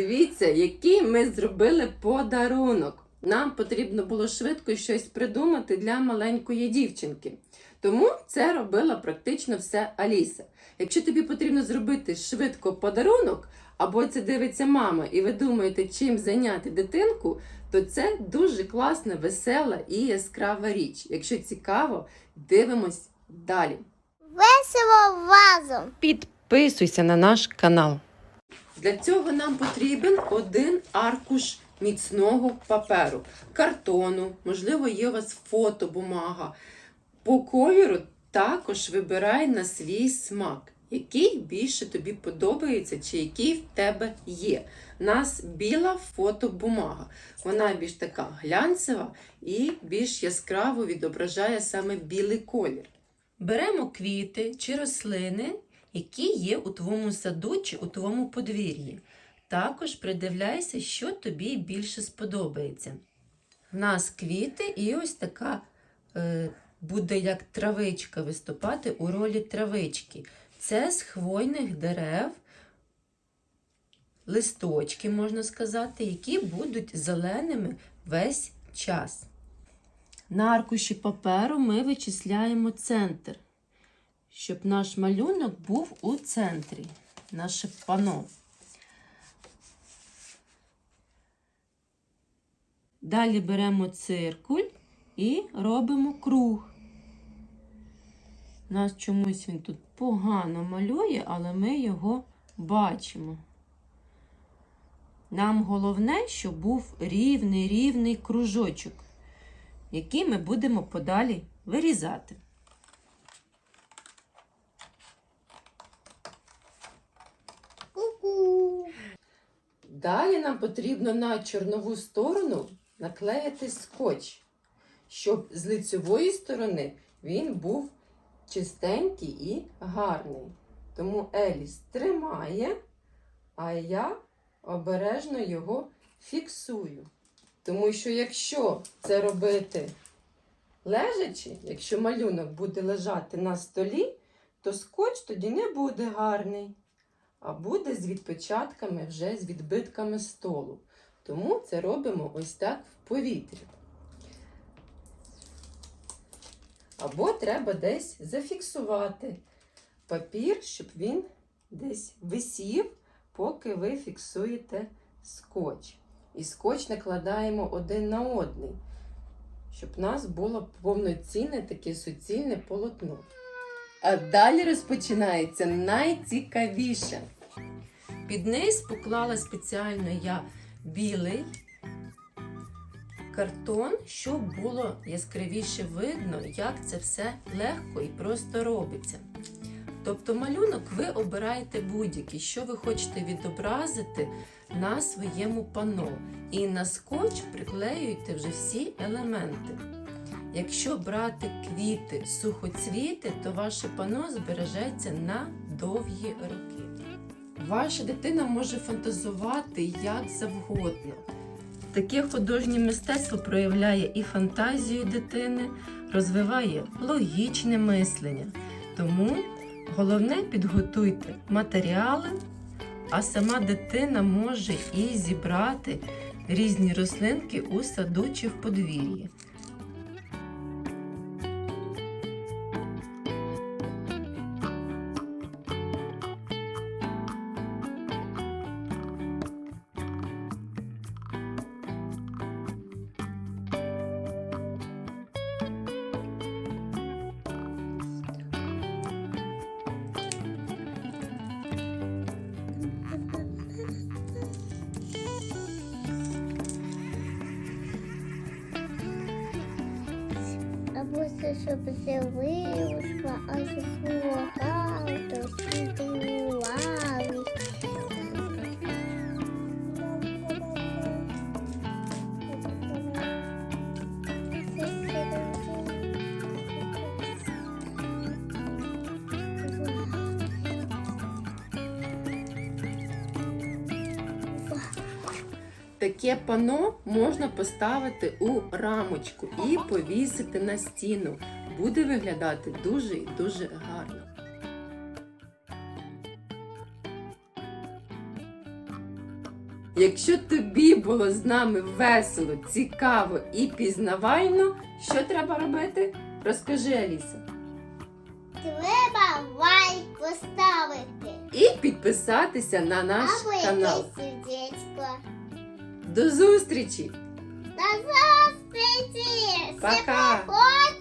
Дивіться, який ми зробили подарунок. Нам потрібно було швидко щось придумати для маленької дівчинки. Тому це робила практично все Аліса. Якщо тобі потрібно зробити швидко подарунок, або це дивиться мама, і ви думаєте, чим зайняти дитинку, то це дуже класна, весела і яскрава річ. Якщо цікаво, дивимось далі. Весело разом. Підписуйся на наш канал. Для цього нам потрібен один аркуш міцного паперу, картону, можливо, є у вас фотобумага. По кольору також вибирай на свій смак, який більше тобі подобається, чи який в тебе є. У нас біла фотобумага. Вона більш така глянцева і більш яскраво відображає саме білий колір. Беремо квіти чи рослини, які є у твоєму саду чи у твоєму подвір'ї. Також придивляйся, що тобі більше сподобається. В нас квіти і ось така е, буде як травичка виступати у ролі травички. Це з хвойних дерев, листочки, можна сказати, які будуть зеленими весь час. На аркуші паперу ми вичисляємо центр, щоб наш малюнок був у центрі, наше пано. Далі беремо циркуль і робимо круг. У нас чомусь він тут погано малює, але ми його бачимо. Нам головне, щоб був рівний рівний кружочок які ми будемо подалі вирізати. Далі нам потрібно на чорнову сторону наклеїти скотч, щоб з лицевої сторони він був чистенький і гарний. Тому Еліс тримає, а я обережно його фіксую. Тому що якщо це робити лежачи, якщо малюнок буде лежати на столі, то скотч тоді не буде гарний, а буде з відпечатками вже з відбитками столу. Тому це робимо ось так в повітрі. Або треба десь зафіксувати папір, щоб він десь висів, поки ви фіксуєте скотч. І скотч накладаємо один на одний, щоб у нас було повноцінне таке суцільне полотно. А далі розпочинається найцікавіше. Під низ поклала спеціально я білий картон, щоб було яскравіше видно, як це все легко і просто робиться. Тобто малюнок ви обираєте будь-який, що ви хочете відобразити на своєму пано. І на скотч приклеюйте вже всі елементи. Якщо брати квіти, сухоцвіти, то ваше пано збережеться на довгі роки. Ваша дитина може фантазувати як завгодно. Таке художнє мистецтво проявляє і фантазію дитини, розвиває логічне мислення. Тому головне підготуйте матеріали, а сама дитина може і зібрати різні рослинки у саду чи в подвір'ї. Це, щоб вийшло, а щоб було гарно, спілкували. Таке пано можна поставити у рамочку і повісити на стіну. Буде виглядати дуже і дуже гарно. Якщо тобі було з нами весело, цікаво і пізнавально, що треба робити? Розкажи, Аліса. Треба лайк поставити. І підписатися на наш Або канал. До зустрічі! До зустрічі! Пока! Ой,